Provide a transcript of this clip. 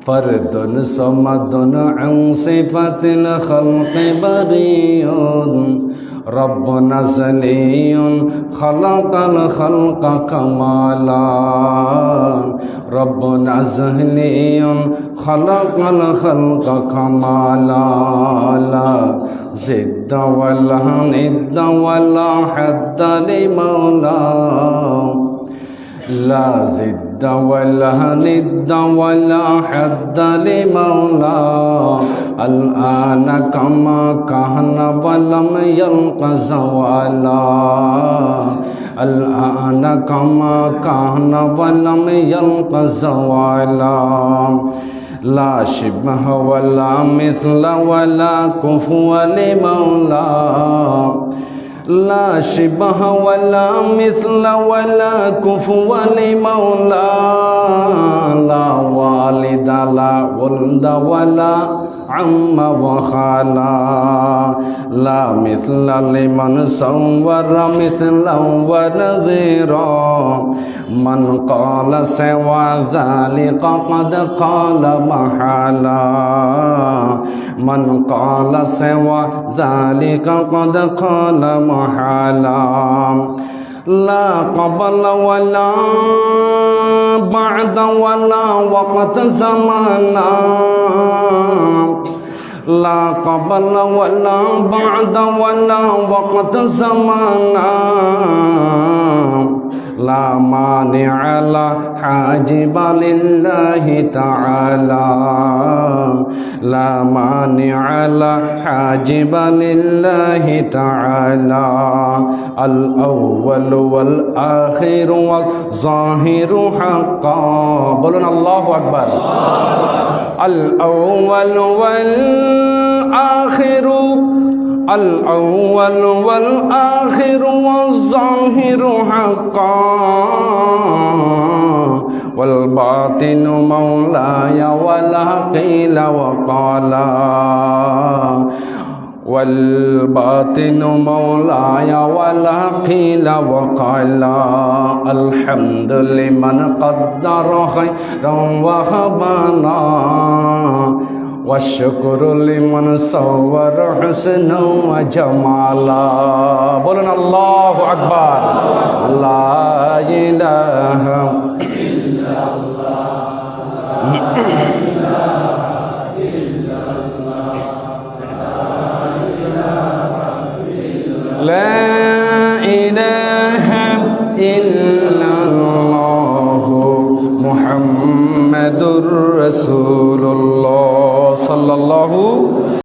فرد صمد عن صفة الخلق بريء رب نزلي خلق الخلق كمالا رب نزلي خلق الخلق كمالا لا زد ولا ند ولا حد لمولا لا زد ولا ند ولا حد لمولا الآن كما كان ولم يلق زوالا. الآن كما كان ولم يلق زوالا. لا شبه ولا مثل ولا كفو لمولا. لا شبه ولا مثل ولا كفو لمولا. لا والد لا ولد ولا عم وخالا. لا مثل لمن صور مثلا ونذيرا. من قال سوى ذلك قد قال محالا. من قال سوى ذلك قد قال محالا لا قبل ولا بعد ولا وقت زمانا لا قبل ولا بعد ولا وقت زمانا لا مانع لا حاجب لله تعالى. لا مانع لا حاجب لله تعالى. الأول والآخر والظاهر حقا. بلون الله أكبر. الأول والآخر الأول والآخر والظاهر حقا والباطن مولاي ولا قيل وقالا والباطن مولاي ولا قيل وقال الحمد لمن قدر خيرا وخبانا والشكر لمن صور حسنا وجمالا بولن الله أكبر لا إله إلا الله